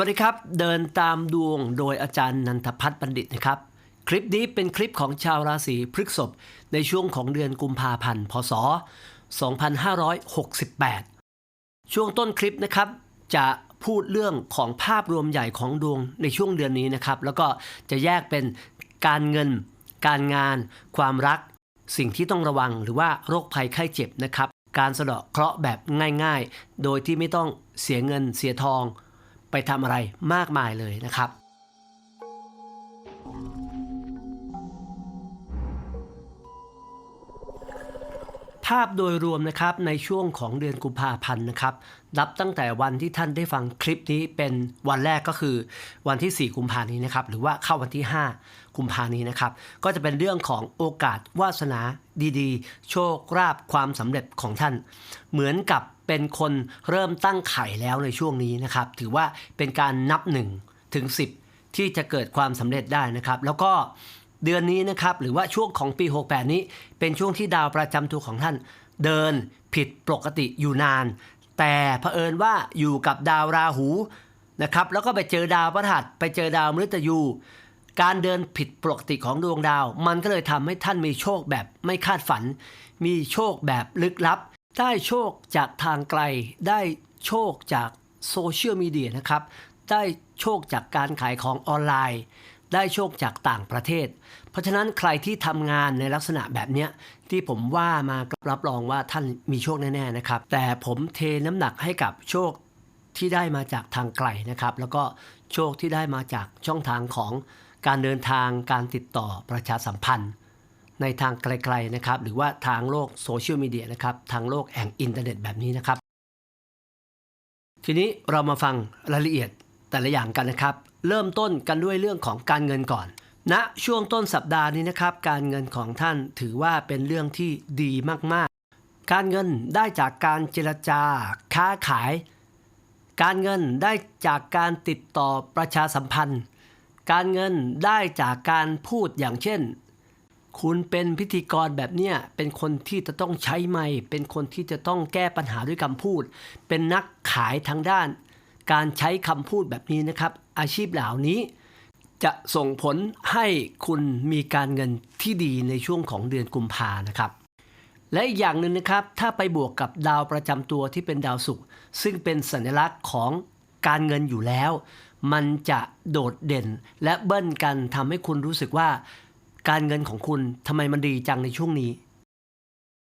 วัสดีครับ เดินตามดวงโดยอาจารย์นันทพัฒน์บัณฑิตนะครับ คลิปนี้เป็นคลิปของชาวราศีพฤษภในช่วงของเดือนกุมภาพันธ์ พศ 2568 ช่วงต้นคลิปนะครับ จะพูดเรื่องของภาพรวมใหญ่ของดวงในช่วงเดือนนี้นะครับ แล้วก็จะแยกเป็นการเงิน การงาน ความรัก สิ่งที่ต้องระวังหรือว่าโรคภัยไข้เจ็บนะครับ การสะเดาะเคราะห์แบบง่าย ๆ โดยที่ไม่ต้องเสียเงินเสียทอง ไปทำอะไรมากมายเลยนะครับภาพโดยรวมนะครับในช่วงของเดือนกุมภาพันธ์นะครับนับตั้งแต่วันที่ท่านได้ฟังคลิปนี้เป็นวันแรกก็คือวันที่ 4 กุมภานี้นะครับหรือว่าเข้าวันที่ 5 กุมภานี้นะครับก็จะเป็นเรื่องของโอกาสวาสนาดีๆ โชคราบความสำเร็จของท่าน เหมือนกับ เป็นคนเริ่มตั้งไข่แล้วในช่วงนี้นะครับ ถือว่าเป็นการนับ1ถึง10 ที่จะเกิดความสำเร็จได้นะครับ แล้วก็เดือนนี้นะครับหรือว่าช่วงของปี 68 นี้ เป็นช่วงที่ดาวประจำตัวของท่าน เดินผิดปกติอยู่นาน แต่เผอิญว่าอยู่กับดาวราหูนะครับแล้วก็ไปเจอดาวพฤหัสไปเจอดาวมฤตยู การเดินผิดปกติของดวงดาว มันก็เลยทำให้ท่านมีโชคแบบไม่คาดฝัน มีโชคแบบลึกลับ ได้โชคจากทางไกล ได้โชคจากโซเชียลมีเดียนะครับ ได้โชคจากการขายของออนไลน์ ได้โชคจากต่างประเทศ เพราะฉะนั้นใครที่ทำงานในลักษณะแบบนี้ที่ผมว่ามารับรองว่าท่านมีโชคแน่ๆนะครับ แต่ผมเทน้ำหนักให้กับโชคที่ได้มาจากทางไกลนะครับ แล้วก็โชคที่ได้มาจากช่องทางของการเดินทางการติดต่อประชาสัมพันธ์ ในทางไกลๆนะครับหรือว่าทางโลกโซเชียลมีเดียนะครับทางโลกแห่งอินเทอร์เน็ตแบบนี้นะครับ ทีนี้เรามาฟังรายละเอียดแต่ละอย่างกันนะครับ เริ่มต้นกันด้วยเรื่องของการเงินก่อนณนะช่วงต้นสัปดาห์นี้นะครับ การเงินของท่านถือว่าเป็นเรื่องที่ดีมากๆ การเงินได้จากการเจรจาค้าขาย การเงินได้จากการติดต่อประชาสัมพันธ์ การเงินได้จากการพูดอย่างเช่น คุณเป็นพิธีกรแบบเนี้ยเป็นคนที่จะต้องใช้ไม้เป็นคนที่จะต้องแก้ปัญหาด้วยคำพูด เป็นนักขายทางด้าน การใช้คำพูดแบบนี้นะครับ อาชีพเหล่านี้ จะส่งผลให้คุณมีการเงินที่ดีในช่วงของเดือนกุมภานะครับ และอีกอย่างหนึ่งนะครับ ถ้าไปบวกกับดาวประจำตัวที่เป็นดาวศุกร์ซึ่งเป็นสัญลักษณ์ของการเงินอยู่แล้ว มันจะโดดเด่นและเบิ้ลกันทำให้คุณรู้สึกว่า การเงินของคุณทำไมมันดีจังในช่วงนี้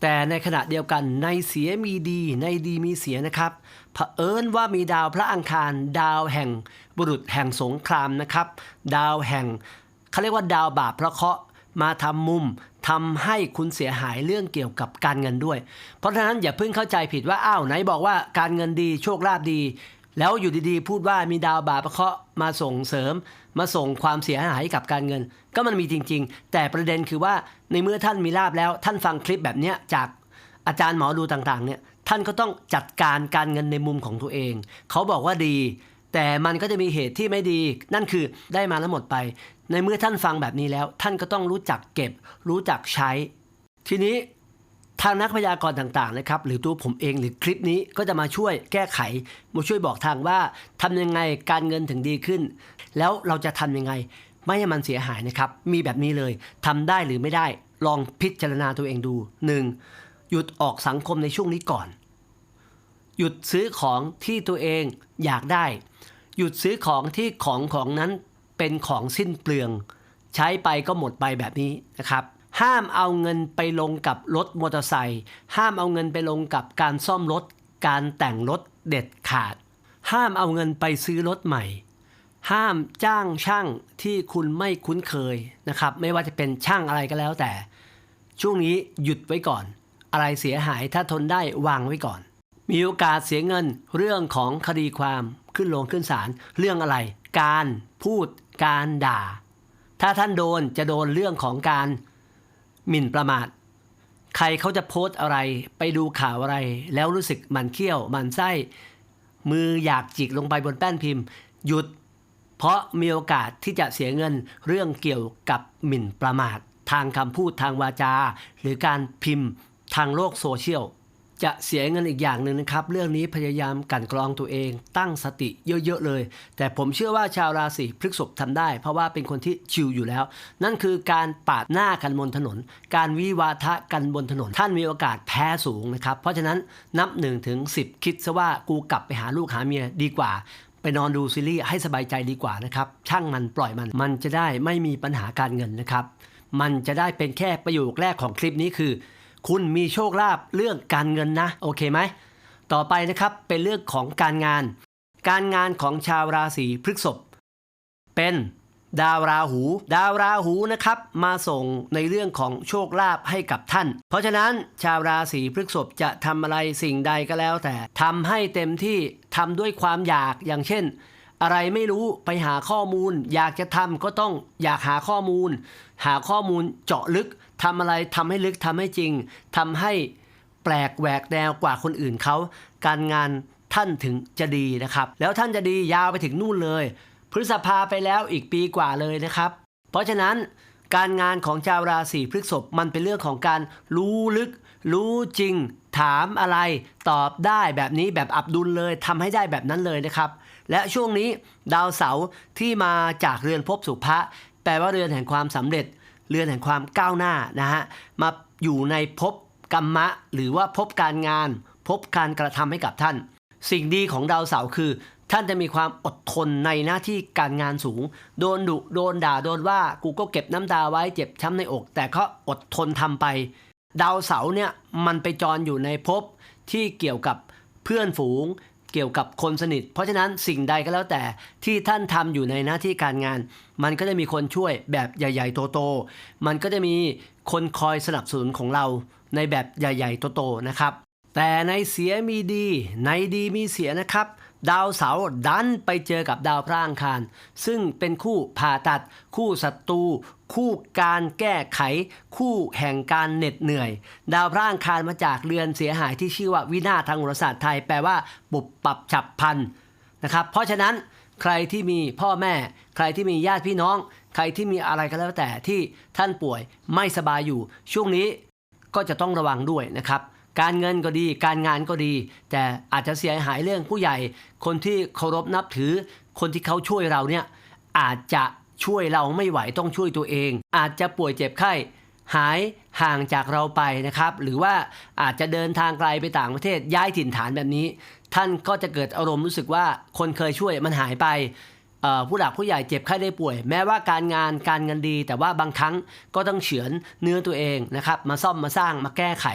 แต่ในขณะเดียวกันในเสียมีดีในดีมีเสียนะครับเผอิญว่ามีดาวพระอังคาร ดาวแห่งบุรุษแห่งสงครามนะครับ ดาวแห่งเขาเรียกว่าดาวบาปพระเคราะห์มาทำมุมทำให้คุณเสียหายเรื่องเกี่ยวกับการเงินด้วย เพราะฉะนั้นอย่าเพิ่งเข้าใจผิดว่าอ้าวไหนบอกว่าการเงินดีโชคลาภดี แล้วอยู่ดีๆ พูดว่ามีดาวบาปะเคราะห์มาส่งเสริม มาส่งความเสียหายให้กับการเงิน ก็มันมีจริง ๆ แต่ประเด็นคือว่าในเมื่อท่านมีลาบแล้ว ท่านฟังคลิปแบบเนี้ยจากอาจารย์หมอดูต่างๆเนี่ยท่านก็ต้องจัดการการเงินในมุมของตัวเอง เขาบอกว่าดี แต่มันก็จะมีเหตุที่ไม่ดี นั่นคือได้มาแล้วหมดไป ในเมื่อท่านฟังแบบนี้แล้ว ท่านก็ต้องรู้จักเก็บ รู้จักใช้ ทีนี้ ทางนักพยากรณ์ต่างๆนะครับหรือตัวผมเองหรือคลิปนี้ก็จะมาช่วยแก้ไข มาช่วยบอกทางว่าทำยังไงการเงินถึงดีขึ้น แล้วเราจะทำยังไง ไม่ให้มันเสียหายนะครับ มีแบบนี้เลยทำได้หรือไม่ได้ลองพิจารณาตัวเองดู 1. หยุดออกสังคมในช่วงนี้ก่อน หยุดซื้อของที่ตัวเองอยากได้ หยุดซื้อของที่ของของนั้นเป็นของสิ้นเปลือง ใช้ไปก็หมดไปแบบนี้นะครับ ห้ามเอาเงินไปลงกับรถมอเตอร์ไซค์ห้ามเอาเงินไปลงกับการซ่อมรถ การแต่งรถเด็ดขาด ห้ามเอาเงินไปซื้อรถใหม่ ห้ามจ้างช่างที่คุณไม่คุ้นเคยนะครับไม่ว่าจะเป็นช่างอะไรก็แล้วแต่ ช่วงนี้หยุดไว้ก่อน อะไรเสียหายถ้าทนได้วางไว้ก่อน มีโอกาสเสียเงินเรื่องของคดีความขึ้นลงขึ้นศาลเรื่องอะไร การพูดการด่า ถ้าท่านโดนจะโดนเรื่องของการ หมิ่นประมาท ใครเขาจะโพสต์อะไร ไปดูข่าวอะไร แล้วรู้สึกหมันเขี้ยวหมันไส้ มืออยากจิกลงไปบนแป้นพิมพ์ หยุด เพราะมีโอกาสที่จะเสียเงินเรื่องเกี่ยวกับหมิ่นประมาท ทางคำพูดทางวาจา หรือการพิมพ์ทางโลกโซเชียล จะเสียเงินอีกอย่างหนึ่งนะครับ เรื่องนี้พยายามกันกรองตัวเอง ตั้งสติเยอะ ๆ เลย แต่ผมเชื่อว่าชาวราศีพฤษภทำได้ เพราะว่าเป็นคนที่ชิลอยู่แล้ว นั่นคือการปาดหน้ากันบนถนน การวิวาทะกันบนถนน ท่านมีโอกาสแพ้สูงนะครับ เพราะฉะนั้นนับ1นถึงสิคิดซะว่ากูกลับไปหาลูกหาเมียดีกว่าไปนอนดูซีรีส์ให้สบายใจดีกว่านะครับ ช่างมันปล่อยมัน มันจะได้ไม่มีปัญหาการเงินนะครับ มันจะได้เป็นแค่ประโยคแรกของคลิปนี้คือ คุณมีโชคลาภเรื่องการเงินนะ โอเคไหม ต่อไปนะครับเป็นเรื่องของการงาน การงานของชาวราศีพฤษภเป็นดาวราหู ดาวราหูนะครับ มาส่งในเรื่องของโชคลาภให้กับท่าน เพราะฉะนั้นชาวราศีพฤษภจะทำอะไรสิ่งใดก็แล้วแต่ทำให้เต็มที่ทำด้วยความอยากอย่างเช่น อะไรไม่รู้ไปหาข้อมูล อยากจะทำก็ต้องอยากหาข้อมูล หาข้อมูลเจาะลึกทำอะไรทำให้ลึกทำให้จริงทำให้แปลกแหวกแนวกว่าคนอื่นเขาการงานท่านถึงจะดีนะครับ แล้วท่านจะดียาวไปถึงนู่นเลย พฤษภาไปแล้วอีกปีกว่าเลยนะครับ เพราะฉะนั้นการงานของชาวราศีพฤษภมันเป็นเรื่องของการรู้ลึก รู้จริง ถามอะไร ตอบได้แบบนี้แบบอับดุลเลยทำให้ได้แบบนั้นเลยนะครับ และช่วงนี้ดาวเสาร์ที่มาจากเรือนภพสุภะแปลว่าเรือนแห่งความสำเร็จ เรือนแห่งความก้าวหน้านะฮะมาอยู่ในภพกรรมะ หรือว่าภพการงานภพการกระทำให้กับท่าน สิ่งดีของดาวเสาร์คือ ท่านจะมีความอดทนในหน้าที่การงานสูง โดนดุโดนด่าโดนว่ากูก็เก็บน้ำตาไว้เจ็บช้ำในอก แต่ก็อดทนทำไป ดาวเสาร์เนี่ยมันไปจรอยู่ในภพที่เกี่ยวกับเพื่อนฝูง เกี่ยวกับคนสนิท เพราะฉะนั้นสิ่งใดก็แล้วแต่ที่ท่านทำอยู่ในหน้าที่การงาน มันก็จะมีคนช่วยแบบใหญ่ ๆ โตๆมันก็จะมีคนคอยสนับสนุนของเราในแบบใหญ่ ๆ โตๆนะครับ แต่ในเสียมีดี ในดีมีเสียนะครับ ดาวเสาร์ดันไปเจอกับดาวพระอังคาร ซึ่งเป็นคู่ผ่าตัด คู่ศัตรูคู่การแก้ไข คู่แห่งการเหน็ดเหนื่อย ดาวพระอังคารมาจากเรือนเสียหายที่ชื่อว่าวินาทางโหราศาสตร์ไทยแปลว่าบุบปรับฉับพันนะครับ เพราะฉะนั้นใครที่มีพ่อแม่ ใครที่มีญาติพี่น้อง ใครที่มีอะไรก็แล้วแต่ที่ท่านป่วยไม่สบายอยู่ ช่วงนี้ก็จะต้องระวังด้วยนะครับ การเงินก็ดี การงานก็ดี แต่อาจจะเสียหายเรื่องผู้ใหญ่ คนที่เคารพนับถือ คนที่เขาช่วยเราเนี่ยอาจจะช่วยเราไม่ไหวต้องช่วยตัวเอง อาจจะป่วยเจ็บไข้หายห่างจากเราไปนะครับ หรือว่าอาจจะเดินทางไกลไปต่างประเทศย้ายถิ่นฐานแบบนี้ ท่านก็จะเกิดอารมณ์รู้สึกว่าคนเคยช่วยมันหายไป ผู้หลักผู้ใหญ่เจ็บไข้ได้ป่วย แม้ว่าการงานการเงินดี แต่ว่าบางครั้งก็ต้องเฉือนเนื้อตัวเองนะครับมาซ่อมมาสร้างมาแก้ไข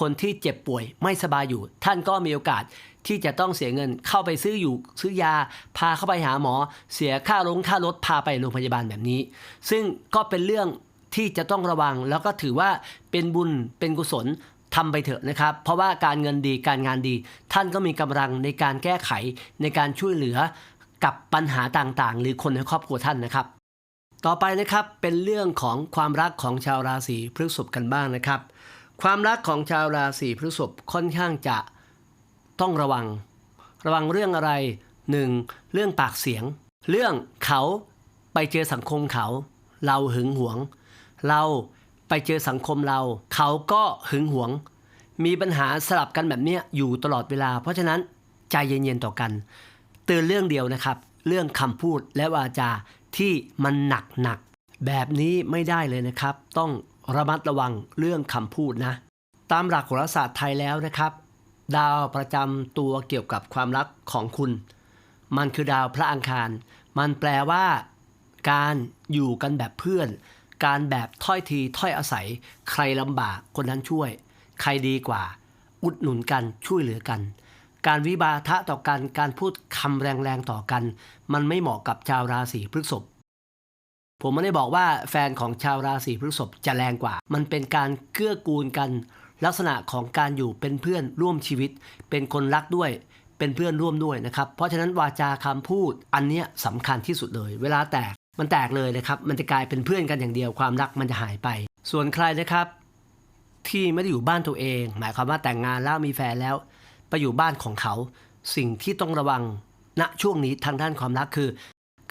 คนที่เจ็บป่วยไม่สบายอยู่ ท่านก็มีโอกาสที่จะต้องเสียเงินเข้าไปซื้ออยู่ซื้อยา พาเข้าไปหาหมอ เสียค่าลงค่ารถพาไปโรงพยาบาลแบบนี้ ซึ่งก็เป็นเรื่องที่จะต้องระวังแล้วก็ถือว่าเป็นบุญเป็นกุศลทำไปเถอะนะครับ เพราะว่าการเงินดีการงานดี ท่านก็มีกำลังในการแก้ไขในการช่วยเหลือ กับปัญหาต่างๆ หรือคนในครอบครัวท่านนะครับ ต่อไปนะครับเป็นเรื่องของความรักของชาวราศีพฤษภกันบ้างนะครับ ความรักของชาวราศีพฤษภค่อนข้างจะต้องระวัง ระวังเรื่องอะไร 1. เรื่องปากเสียง เรื่องเขาไปเจอสังคมเขา เราหึงหวง เราไปเจอสังคมเรา เขาก็หึงหวง มีปัญหาสลับกันแบบนี้อยู่ตลอดเวลา เพราะฉะนั้นใจเย็นๆต่อกัน เตือนเรื่องเดียวนะครับ เรื่องคำพูดและวาจาที่มันหนักหนักแบบนี้ไม่ได้เลยนะครับ ต้องระมัดระวังเรื่องคำพูดนะ ตามหลักโหราศาสตร์ไทยแล้วนะครับ ดาวประจำตัวเกี่ยวกับความรักของคุณ มันคือดาวพระอังคาร มันแปลว่า การอยู่กันแบบเพื่อน การแบบถ้อยทีถ้อยอาศัย ใครลำบากคนนั้นช่วย ใครดีกว่า อุดหนุนกันช่วยเหลือกัน การวิบาทะต่อกันการพูดคำแรงๆต่อกัน มันไม่เหมาะกับชาวราศีพฤษภผมไม่ได้บอกว่าแฟนของชาวราศีพฤษภจะแรงกว่า มันเป็นการเกื้อกูลกัน ลักษณะของการอยู่เป็นเพื่อนร่วมชีวิต เป็นคนรักด้วย เป็นเพื่อนร่วมด้วยนะครับ เพราะฉะนั้นวาจาคำพูดอันเนี้ยสำคัญที่สุดเลย เวลาแตกมันแตกเลยนะครับ มันจะกลายเป็นเพื่อนกันอย่างเดียวความรักมันจะหายไป ส่วนใครนะครับ ที่ไม่ได้อยู่บ้านตัวเอง หมายความว่าแต่งงานแล้วมีแฟนแล้ว ไปอยู่บ้านของเขา สิ่งที่ต้องระวังณช่วงนี้ทางด้านความรักคือ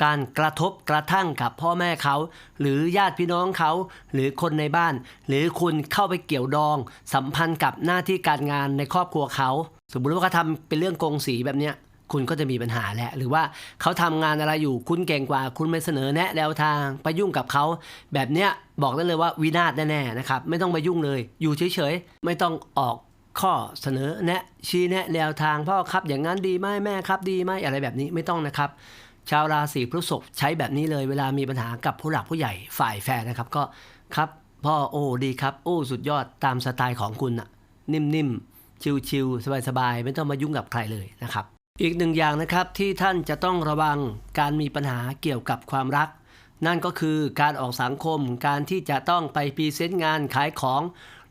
การกระทบกระทั่งกับพ่อแม่เขา หรือญาติพี่น้องเขา หรือคนในบ้าน หรือคุณเข้าไปเกี่ยวดอง สัมพันธ์กับหน้าที่การงานในครอบครัวเขา สมมติว่าเขาทำเป็นเรื่องโกงสีแบบเนี้ยคุณก็จะมีปัญหาแหละ หรือว่าเขาทำงานอะไรอยู่คุณเก่งกว่า คุณไม่เสนอแนะแนวทางไปยุ่งกับเขา แบบเนี้ยบอกได้เลยว่าวินาศแน่ๆนะครับ ไม่ต้องไปยุ่งเลย อยู่เฉยๆ ไม่ต้องออก ข้อเสนอแนะชี้แนะแนวทางพ่อครับ อย่างนั้นดีไหมแม่ครับ ดีไหมอะไรแบบนี้ไม่ต้องนะครับ ชาวราศีพฤษภใช้แบบนี้เลยเวลามีปัญหากับผู้หลักผู้ใหญ่ฝ่ายแฟนนะครับ ก็ครับ พ่อโอ้ดีครับ โอ้สุดยอดตามสไตล์ของคุณอะนิ่มๆชิวๆสบายๆไม่ต้องมายุ่งกับใครเลยนะครับ อีกหนึ่งอย่างนะครับที่ท่านจะต้องระวังการมีปัญหาเกี่ยวกับความรัก นั่นก็คือการออกสังคมการที่จะต้องไปพรีเซนต์งานขายของ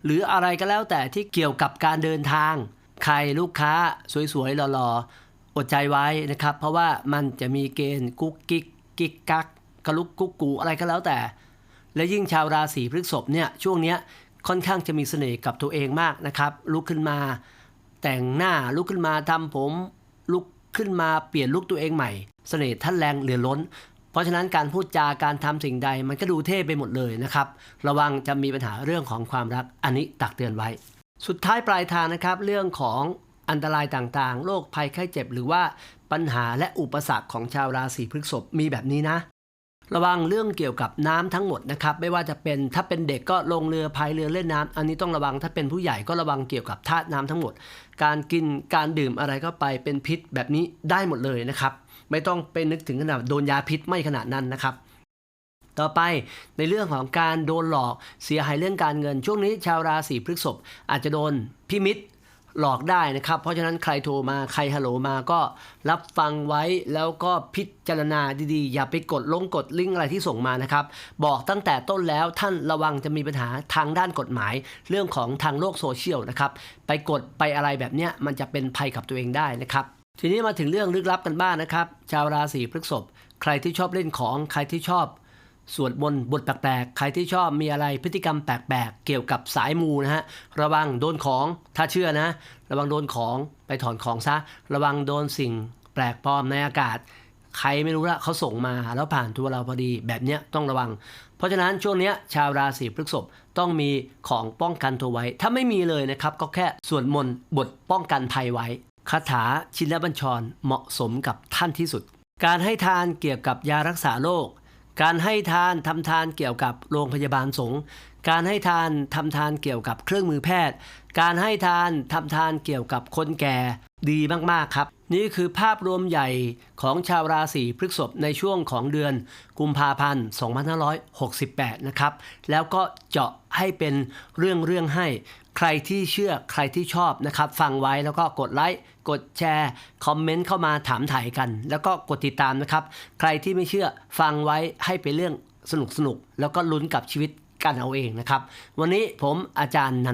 หรืออะไรก็แล้วแต่ที่เกี่ยวกับการเดินทาง ใครลูกค้าสวยๆหล่อๆอดใจไว้นะครับ เพราะว่ามันจะมีเกณฑ์กุ๊กกิ๊กกิ๊กกักกระลุกกุ๊กกูอะไรก็แล้วแต่ และยิ่งชาวราศีพฤษภเนี่ยช่วงเนี้ยค่อนข้างจะมีเสน่ห์กับตัวเองมากนะครับลุกขึ้นมา แต่งหน้าลุกขึ้นมาทำผมลุกขึ้นมาเปลี่ยนลุกตัวเองใหม่ เสน่ห์ท่านแรงเหลือล้น เพราะฉะนั้นการพูดจาการทำสิ่งใดมันก็ดูเท่ไปหมดเลยนะครับ ระวังจะมีปัญหาเรื่องของความรักอันนี้ตักเตือนไว้ สุดท้ายปลายทางนะครับ เรื่องของอันตรายต่างๆ โรคภัยไข้เจ็บ หรือว่าปัญหาและอุปสรรคของชาวราศีพฤษภมีแบบนี้นะ ระวังเรื่องเกี่ยวกับน้ำทั้งหมดนะครับไม่ว่าจะเป็นถ้าเป็นเด็กก็ลงเรือพายเรือเล่นน้ำอันนี้ต้องระวังถ้าเป็นผู้ใหญ่ก็ระวังเกี่ยวกับธาตุน้ำทั้งหมด การกินการดื่มอะไรเข้าไปเป็นพิษแบบนี้ได้หมดเลยนะครับไม่ต้องไปนึกถึงขนาดโดนยาพิษไม่ขนาดนั้นนะครับต่อไปในเรื่องของการโดนหลอกเสียหายเรื่องการเงิน ช่วงนี้ชาวราศีพฤษภอาจจะโดนพิมิต หลอกได้นะครับ เพราะฉะนั้นใครโทรมาใครฮัลโหลมาก็รับฟังไว้แล้วก็พิจารณาดีๆ อย่าไปกดลงกดลิงก์อะไรที่ส่งมานะครับ บอกตั้งแต่ต้นแล้วท่านระวังจะมีปัญหาทางด้านกฎหมาย เรื่องของทางโลกโซเชียลนะครับ ไปกดไปอะไรแบบเนี้ยมันจะเป็นภัยกับตัวเองได้นะครับ ทีนี้มาถึงเรื่องลึกลับกันบ้างนะครับ ชาวราศีพฤษภใครที่ชอบเล่นของใครที่ชอบ สวดมนต์บทแปลกๆ ใครที่ชอบมีอะไรพฤติกรรมแปลกๆ เกี่ยวกับสายมูนะฮะ ระวังโดนของ ถ้าเชื่อนะ ระวังโดนของ ไปถอนของซะ ระวังโดนสิ่งแปลกปลอมในอากาศ ใครไม่รู้ละเขาส่งมาแล้วผ่านตัวเราพอดี แบบเนี้ยต้องระวัง เพราะฉะนั้นช่วงเนี้ยชาวราศีพฤษภต้องมีของป้องกันตัวไว้ ถ้าไม่มีเลยนะครับ ก็แค่สวดมนต์บทป้องกันภัยไว้ คาถาชินและบัญชรเหมาะสมกับท่านที่สุด การให้ทานเกี่ยวกับยารักษาโรค การให้ทานทำทานเกี่ยวกับโรงพยาบาลสงฆ์การให้ทานทำทานเกี่ยวกับเครื่องมือแพทย์ การให้ทานทำทานเกี่ยวกับคนแก่ดีมากๆครับ นี่คือภาพรวมใหญ่ของชาวราศีพฤษภในช่วงของเดือนกุมภาพันธ์ 2568 นะครับ แล้วก็เจาะให้เป็นเรื่องเรื่องๆให้ ใครที่เชื่อใครที่ชอบนะครับ ฟังไว้แล้วก็กดไลค์ กดแชร์ คอมเมนต์เข้ามาถามถ่ายกัน แล้วก็กดติดตามนะครับ ใครที่ไม่เชื่อฟังไว้ให้เป็นเรื่องสนุกสนุกๆแล้วก็ลุ้นกับชีวิตกันเอาเองนะครับ วันนี้ผมอาจารย์นันท